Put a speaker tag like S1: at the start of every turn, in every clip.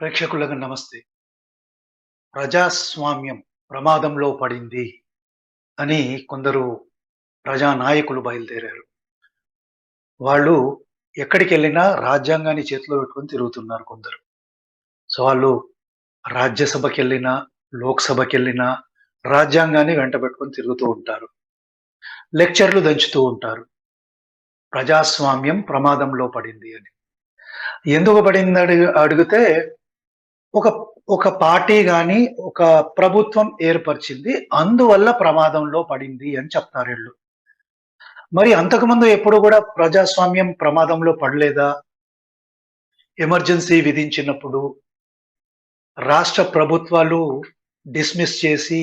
S1: ప్రేక్షకులకు నమస్తే. ప్రజాస్వామ్యం ప్రమాదంలో పడింది అని కొందరు ప్రజానాయకులు బయలుదేరారు. వాళ్ళు ఎక్కడికి వెళ్ళినా రాజ్యాంగాన్ని చేతిలో పెట్టుకొని తిరుగుతున్నారు కొందరు. సో వాళ్ళు రాజ్యసభకి వెళ్ళినా లోక్సభకి వెళ్ళినా రాజ్యాంగాన్ని వెంట పెట్టుకొని తిరుగుతూ ఉంటారు. లెక్చర్లు దంచుతూ ఉంటారు. ప్రజాస్వామ్యం ప్రమాదంలో పడింది అని. ఎందుకు పడింది అడిగి అడిగితే ఒక ఒక పార్టీ కానీ ఒక ప్రభుత్వం ఏర్పరిచింది అందువల్ల ప్రమాదంలో పడింది అని చెప్తారు వీళ్ళు. మరి అంతకుముందు ఎప్పుడు కూడా ప్రజాస్వామ్యం ప్రమాదంలో పడలేదా? ఎమర్జెన్సీ విధించినప్పుడు రాష్ట్ర ప్రభుత్వాలు డిస్మిస్ చేసి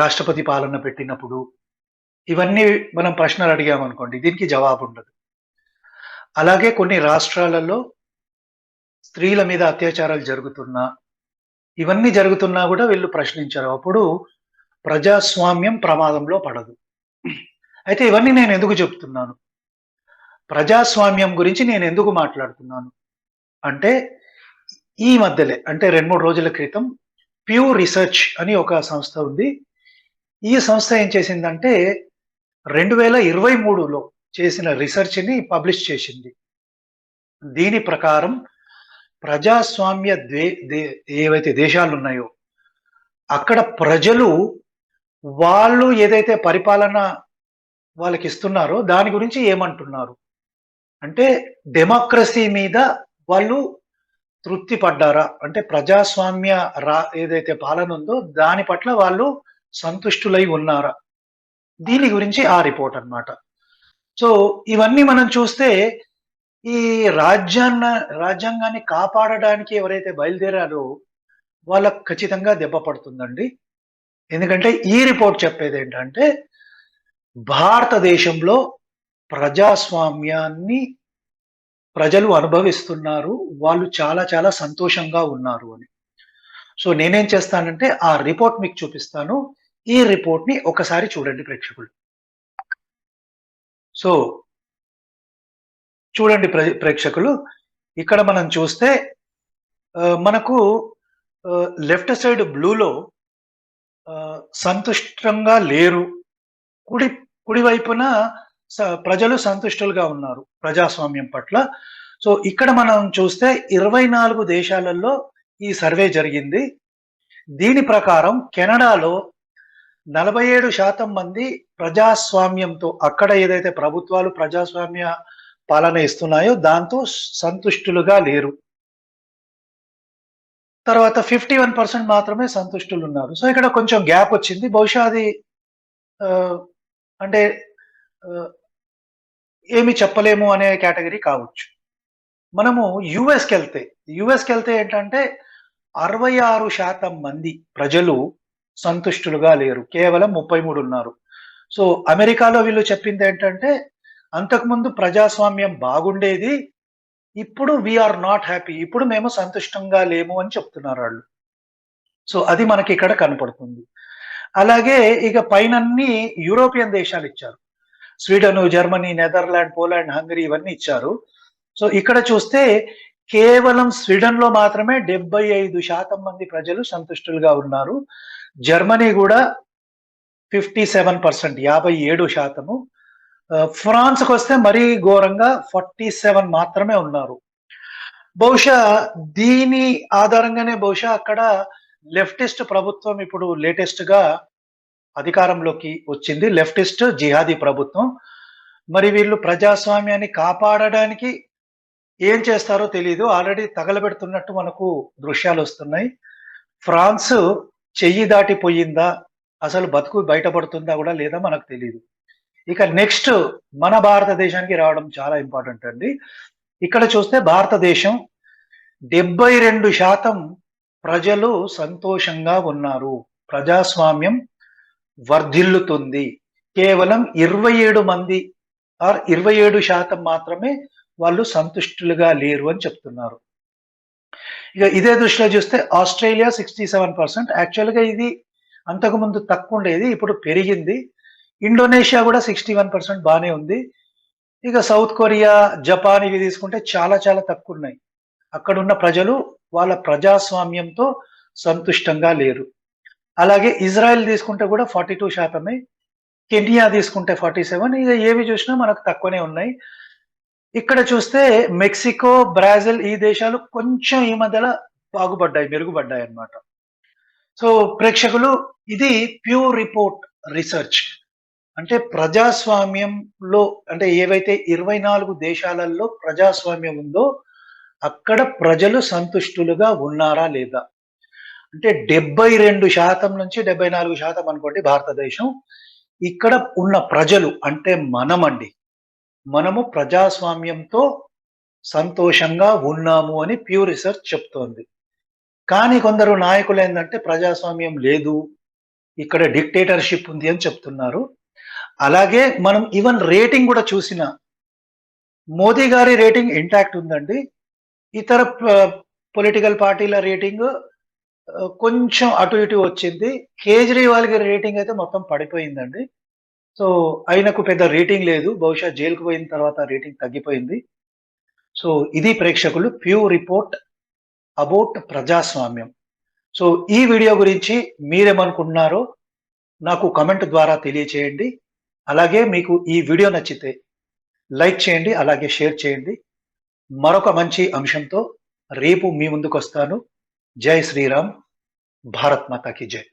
S1: రాష్ట్రపతి పాలన పెట్టినప్పుడు ఇవన్నీ మనం ప్రశ్నలు అడిగామనుకోండి దీనికి జవాబు ఉండదు అలాగే కొన్ని రాష్ట్రాలలో స్త్రీల మీద అత్యాచారాలు జరుగుతున్నా ఇవన్నీ జరుగుతున్నా కూడా వీళ్ళు ప్రశ్నించారు. అప్పుడు ప్రజాస్వామ్యం ప్రమాదంలో పడదు. అయితే ఇవన్నీ నేను ఎందుకు చెప్తున్నాను? ప్రజాస్వామ్యం గురించి నేను ఎందుకు మాట్లాడుతున్నాను? అంటే ఈ మధ్యలే అంటే రెండు మూడు రోజుల క్రితం ప్యూర్ రీసెర్చ్ అని ఒక సంస్థ ఉంది. ఈ సంస్థ ఏం చేసిందంటే రెండు వేల ఇరవై మూడులో చేసిన రీసెర్చ్ని పబ్లిష్ చేసింది. దీని ప్రకారం ప్రజాస్వామ్య దే దే ఏవైతే దేశాలు ఉన్నాయో అక్కడ ప్రజలు వాళ్ళు ఏదైతే పరిపాలన వాళ్ళకి ఇస్తున్నారో దాని గురించి ఏమంటున్నారు? అంటే డెమోక్రసీ మీద వాళ్ళు తృప్తి పడ్డారా అంటే ప్రజాస్వామ్య రా ఏదైతే పాలన ఉందో దాని పట్ల వాళ్ళు సంతుష్టులై ఉన్నారా? దీని గురించి ఆ రిపోర్ట్ అన్నమాట. సో ఇవన్నీ మనం చూస్తే ఈ రాజ్యాన్న రాజ్యాంగాన్ని కాపాడడానికి ఎవరైతే బయలుదేరారో వాళ్ళకు ఖచ్చితంగా దెబ్బ పడుతుందండి. ఎందుకంటే ఈ రిపోర్ట్ చెప్పేది ఏంటంటే భారతదేశంలో ప్రజాస్వామ్యాన్ని ప్రజలు అనుభవిస్తున్నారు వాళ్ళు చాలా చాలా సంతోషంగా ఉన్నారు అని. సో నేనేం చేస్తానంటే ఆ రిపోర్ట్ మీకు చూపిస్తాను. ఈ రిపోర్ట్ని ఒకసారి చూడండి ప్రేక్షకులు. సో చూడండి ప్రేక్షకులు. ఇక్కడ మనం చూస్తే మనకు లెఫ్ట్ సైడ్ బ్లూలో సంతుష్టంగా లేరు. కుడి కుడివైపున స- ప్రజలు సంతుష్టులుగా ఉన్నారు ప్రజాస్వామ్యం పట్ల. సో ఇక్కడ మనం చూస్తే ఇరవై నాలుగు దేశాలలో ఈ సర్వే జరిగింది. దీని ప్రకారం కెనడాలో నలభై ఏడు శాతం మంది ప్రజాస్వామ్యంతో అక్కడ ఏదైతే ప్రభుత్వాలు ప్రజాస్వామ్య పాలన ఇస్తున్నాయో దాంతో సంతుష్టులుగా లేరు. తర్వాత ఫిఫ్టీ వన్ పర్సెంట్ మాత్రమే సంతుష్టులు ఉన్నారు సో ఇక్కడ కొంచెం గ్యాప్ వచ్చింది. బహుశా అది అంటే ఏమి చెప్పలేము అనే కేటగిరీ కావచ్చు. మనము యుఎస్కి వెళ్తే యుఎస్కి వెళ్తే ఏంటంటే అరవై ఆరు శాతం మంది ప్రజలు సంతుష్టులుగా లేరు. కేవలం ముప్పై మూడు ఉన్నారు సో అమెరికాలో వీళ్ళు చెప్పింది ఏంటంటే అంతకుముందు ప్రజాస్వామ్యం బాగుండేది ఇప్పుడు వీఆర్ నాట్ హ్యాపీ ఇప్పుడు మేము సంతుష్టంగా లేము అని చెప్తున్నారు వాళ్ళు. సో అది మనకి ఇక్కడ కనపడుతుంది. అలాగే ఇక పైన అన్ని యూరోపియన్ దేశాలు ఇచ్చారు. Sweden Germany Netherland Poland Hungary ఇవన్నీ ఇచ్చారు. సో ఇక్కడ చూస్తే కేవలం స్వీడన్లో మాత్రమే డెబ్బై ఐదు శాతం మంది ప్రజలు సంతుష్టులుగా ఉన్నారు. జర్మనీ కూడా ఫిఫ్టీ సెవెన్ పర్సెంట్ యాభై ఏడు శాతము. ఫ్రాన్స్కి వస్తే మరీ ఘోరంగా ఫార్టీ సెవెన్ మాత్రమే ఉన్నారు. బహుశా దీని ఆధారంగానే బహుశా అక్కడ లెఫ్టిస్ట్ ప్రభుత్వం ఇప్పుడు లేటెస్ట్గా అధికారంలోకి వచ్చింది. లెఫ్టిస్ట్ జిహాదీ ప్రభుత్వం. మరి వీళ్ళు ప్రజాస్వామ్యాన్ని కాపాడడానికి ఏం చేస్తారో తెలియదు ఆల్రెడీ తగలబెడుతున్నట్టు మనకు దృశ్యాలు వస్తున్నాయి. ఫ్రాన్స్ చెయ్యి దాటిపోయిందా? అసలు బతుకు బయటపడుతుందా కూడా లేదా మనకు తెలియదు ఇక నెక్స్ట్ మన భారతదేశానికి రావడం చాలా ఇంపార్టెంట్ అండి. ఇక్కడ చూస్తే భారతదేశం డెబ్బై రెండు శాతం ప్రజలు సంతోషంగా ఉన్నారు. ప్రజాస్వామ్యం వర్ధిల్లుతుంది. కేవలం ఇరవై ఏడు మంది ఆర్ ఇరవై ఏడు శాతం మాత్రమే వాళ్ళు సంతుష్టులుగా లేరు అని చెప్తున్నారు. ఇక ఇదే దృష్టిలో చూస్తే ఆస్ట్రేలియా సిక్స్టీ సెవెన్ పర్సెంట్ యాక్చువల్గా ఇది అంతకుముందు తక్కువ ఉండేది ఇప్పుడు పెరిగింది. ఇండోనేషియా కూడా సిక్స్టీ వన్ పర్సెంట్ బాగానే ఉంది. ఇక సౌత్ కొరియా జపాన్ ఇవి తీసుకుంటే చాలా చాలా తక్కువ ఉన్నాయి అక్కడ ఉన్న ప్రజలు వాళ్ళ ప్రజాస్వామ్యంతో సంతుష్టంగా లేరు. అలాగే ఇజ్రాయెల్ తీసుకుంటే కూడా ఫార్టీ టూ శాతమే. కెనియా తీసుకుంటే ఫార్టీ సెవెన్. ఇక ఏవి చూసినా మనకు తక్కువనే ఉన్నాయి. ఇక్కడ చూస్తే మెక్సికో బ్రాజిల్ ఈ దేశాలు కొంచెం ఈ మధ్యలో బాగుపడ్డాయి మెరుగుపడ్డాయి అన్నమాట. సో ప్రేక్షకులు ఇది ప్యూర్ రిపోర్ట్ రీసెర్చ్. అంటే ప్రజాస్వామ్యంలో అంటే ఏవైతే ఇరవై నాలుగు దేశాలలో ప్రజాస్వామ్యం ఉందో అక్కడ ప్రజలు సంతుష్టులుగా ఉన్నారా లేదా? అంటే డెబ్బై రెండు శాతం నుంచి డెబ్బై నాలుగు శాతం అనుకోండి భారతదేశం. ఇక్కడ ఉన్న ప్రజలు అంటే మనమండి. మనము ప్రజాస్వామ్యంతో సంతోషంగా ఉన్నాము అని ప్యూర్ రీసెర్చ్ చెప్తోంది. కానీ కొందరు నాయకులు ఏంటంటే ప్రజాస్వామ్యం లేదు ఇక్కడ డిక్టేటర్షిప్ ఉంది అని చెప్తున్నారు. అలాగే మనం ఈవెన్ రేటింగ్ కూడా చూసిన మోదీ గారి రేటింగ్ ఇంటాక్ట్ ఉందండి. ఇతర పొలిటికల్ పార్టీల రేటింగ్ కొంచెం అటు ఇటు వచ్చింది. కేజ్రీవాల్ గారి రేటింగ్ అయితే మొత్తం పడిపోయిందండి. సో ఆయనకు పెద్ద రేటింగ్ లేదు. బహుశా జైలుకు పోయిన తర్వాత రేటింగ్ తగ్గిపోయింది. సో ఇది ప్రేక్షకులు ప్యూ రిపోర్ట్ అబౌట్ ప్రజాస్వామ్యం. సో ఈ వీడియో గురించి మీరేమనుకుంటున్నారో నాకు కమెంట్ ద్వారా తెలియచేయండి. అలాగే మీకు ఈ వీడియో నచ్చితే లైక్ చేయండి అలాగే షేర్ చేయండి. మరొక మంచి అంశంతో రేపు మీ ముందుకు వస్తాను జై శ్రీరామ్. భారత్ మాతాకి జై.